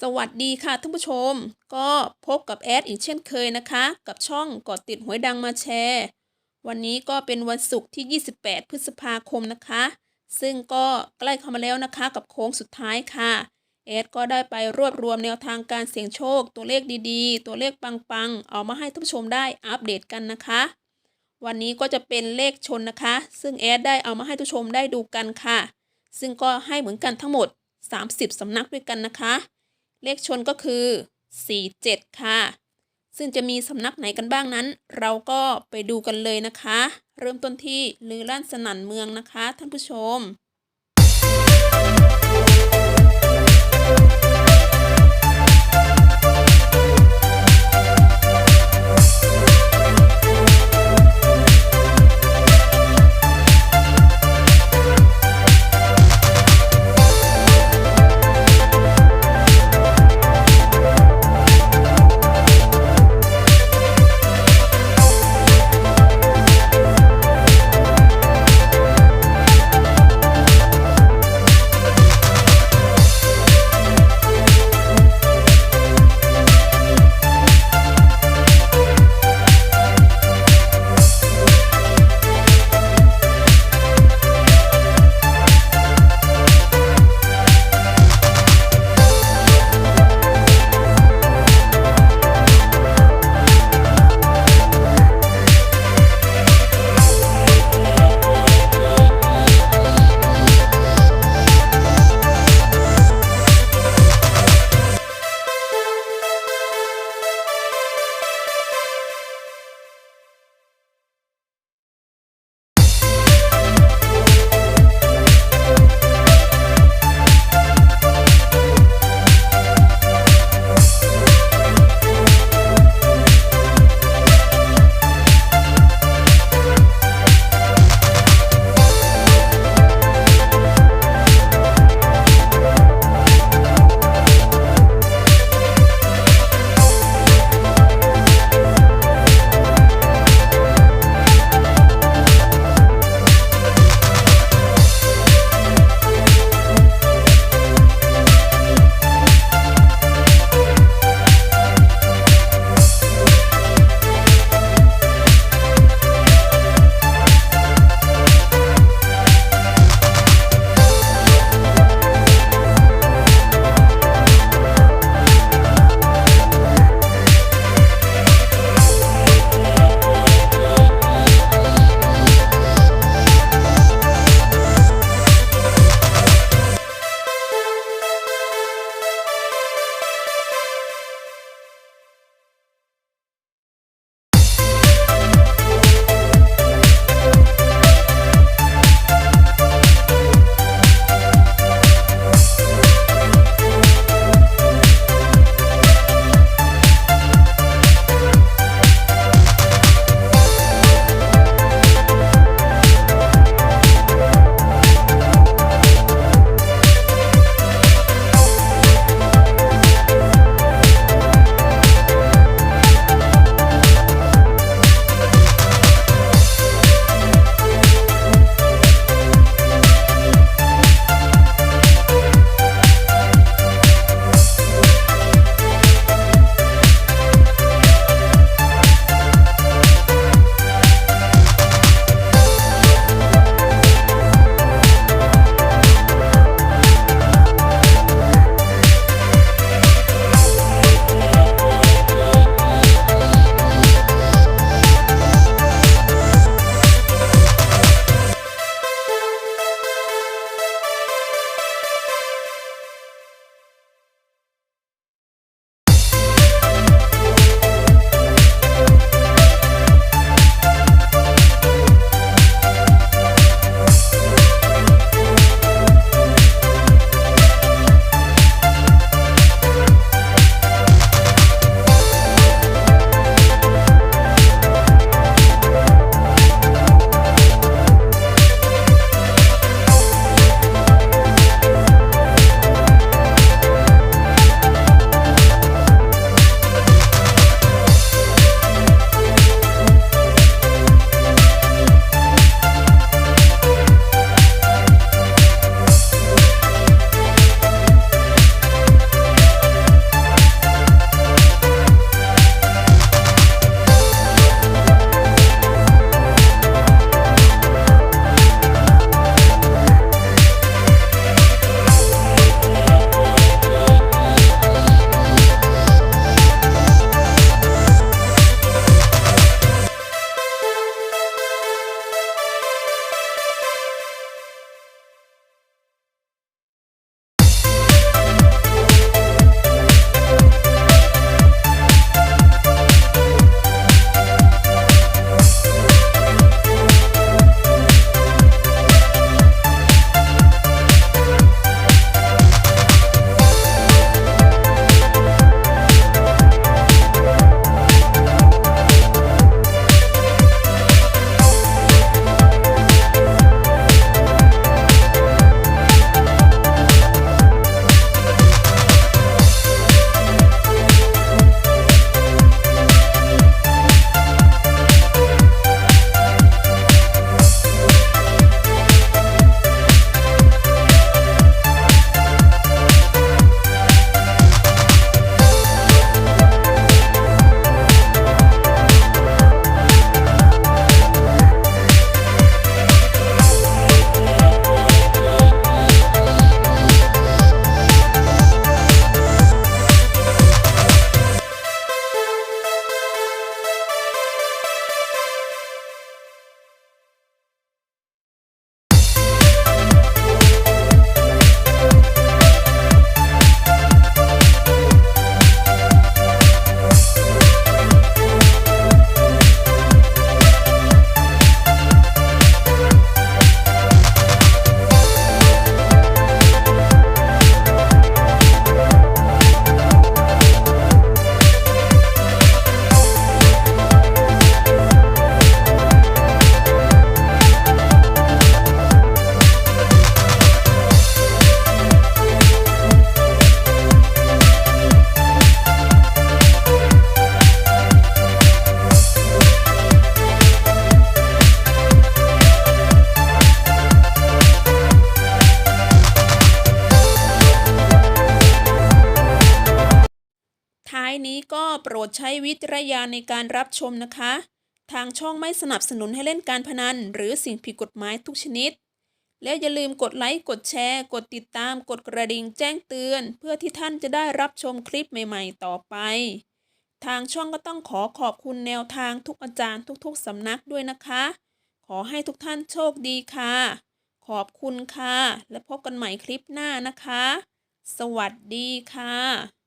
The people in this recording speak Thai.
สวัสดีค่ะท่านผู้ชม ก็พบกับแอดอีกเช่นเคยนะคะ กับช่องกอดติดหวยดังมาแชร์ วันนี้ก็เป็นวันศุกร์ที่ 28 พฤษภาคมนะคะ ซึ่งก็ใกล้เข้ามาแล้วนะคะ กับโค้งสุดท้ายค่ะแอดก็ได้ไปรวบรวมแนวทางการเสี่ยงโชค ตัวเลขดีๆ ตัวเลขปังๆ เอามาให้ท่านผู้ชมได้อัปเดตกันนะคะ วันนี้ก็จะเป็นเลขชนนะคะ ซึ่งแอดได้เอามาให้ทุกชมได้ดูกันค่ะ ซึ่งก็ให้เหมือนกันทั้งหมด 30สำนักด้วยกันนะคะ เลขชนก็คือ 47 ค่ะ ซึ่งจะมีสำนักไหนกันบ้างนั้น เราก็ไปดูกันเลยนะคะ เริ่มต้นที่ลือลั่นสนั่นเมืองนะคะ ท่านผู้ชม ดใช้วิจารณญาณในการรับชมนะคะ ทางช่องไม่สนับสนุนให้เล่นการพนัน หรือสิ่งผิดกฎหมายทุกชนิด และอย่าลืมกดไลค์ กดแชร์ กดติดตาม กดกระดิ่งแจ้งเตือน เพื่อที่ท่านจะได้รับชมคลิปใหม่ๆ ต่อไป ทางช่องก็ต้องขอขอบคุณแนวทางทุกอาจารย์ทุกๆสำนักด้วยนะคะ ขอให้ทุกท่านโชคดีค่ะ ขอบคุณค่ะ และพบกันใหม่คลิปหน้านะคะ สวัสดีค่ะ